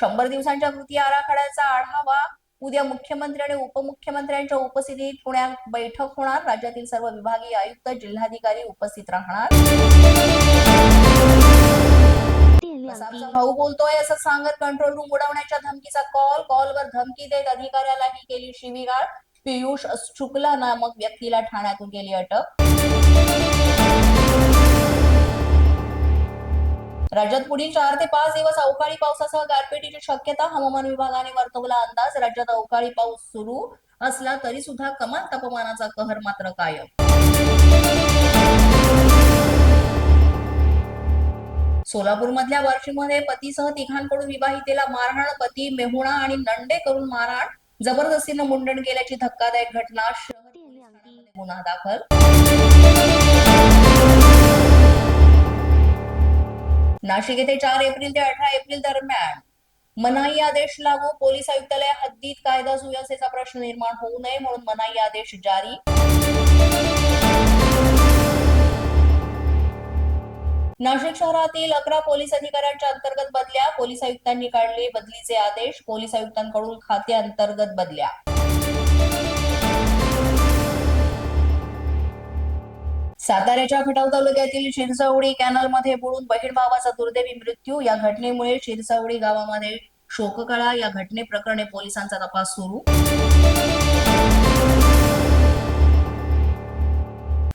शंभर दिवसांच्या कृती आराखड्याचा आढावा उद्या मुख्यमंत्री आणि उपमुख्यमंत्र्यांच्या उपस्थितीत पुण्यात बैठक होणार. राज्यातील सर्व विभागीय आयुक्त जिल्हाधिकारी उपस्थित राहणार. भाऊ बोलतोय असं सांगत कंट्रोल रूम उडवण्याच्या धमकीचा कॉल कॉलवर धमकी देत अधिकाऱ्यालाही केली शिवीगाळ. पियुष शुक्ला नामक व्यक्तीला ठाण्यातून केली अटक. राज्यात पुढील चार ते पाच दिवस अवकाळी पावसासह गारपिटीची शक्यता हवामान विभागाने वर्तवला अंदाज. राज्यात अवकाळी पाऊस सुरू असला तरी सुद्धा कमाल तापमानाचा कहर मात्र कायम. सोलापूरमधल्या वर्षीमध्ये पतीसह तिघांकडून विवाहितेला मारहाण पती मेहुणा आणि नंडे करून मारहाण. जबरदस्तीनं मुंडन केल्याची धक्कादायक घटना शहरी गुन्हा दाखल. नाशिक येथे चार एप्रिल ते अठरा एप्रिल दरम्यान मनाई आदेश लागू. पोलीस आयुक्तालय हद्दीत कायदा सुव्यवस्थेचा प्रश्न निर्माण होऊ नये म्हणून मनाई आदेश जारी. नाशिक शहरातील अकरा पोलीस अधिकाऱ्यांच्या अंतर्गत बदल्या. पोलीस आयुक्तांनी काढले बदलीचे आदेश. पोलीस आयुक्तांकडून खाते अंतर्गत बदल्या. साताऱ्याच्या खटाव तालुक्यातील शिरसवडी कॅनलमध्ये बुडून बहीण भावाचा दुर्दैवी मृत्यू. या घटनेमुळे शिरसवडी गावामध्ये शोककळा. या घटनेप्रकरणी पोलिसांचा तपास सुरू.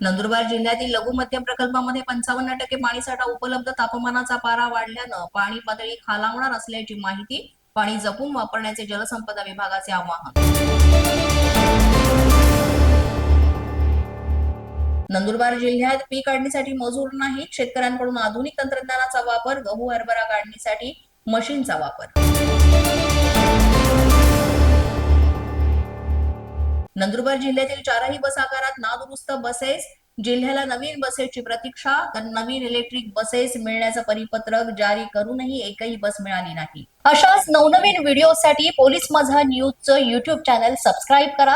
नंदुरबार जिल्ह्यातील लघु मध्यम प्रकल्पामध्ये पंचावन्न टक्के पाणीसाठा उपलब्ध. तापमानाचा पारा वाढल्यानं पाणी पातळी खालावणार असल्याची माहिती पाणी जपून वापरण्याचे जलसंपदा विभागाचे आवाहन. नंदुरबार जिल्ह्यात पीक काढणीसाठी मजूर नाहीत शेतकऱ्यांकडून आधुनिक तंत्रज्ञानाचा वापर गहू हरभरा काढणीसाठी मशीनचा वापर. नंदुरबार जिल्ह्यातील चारही बस आकारात नादुरुस्त बसेस जिल्ह्याला नवीन बसेसची प्रतीक्षा तर नवीन इलेक्ट्रिक बसेस मिळण्याचं परिपत्रक जारी करूनही एकही बस मिळाली नाही. अशाच नवनवीन व्हिडिओसाठी पोलीस माझा न्यूजचं युट्यूब चॅनल सबस्क्राईब करा.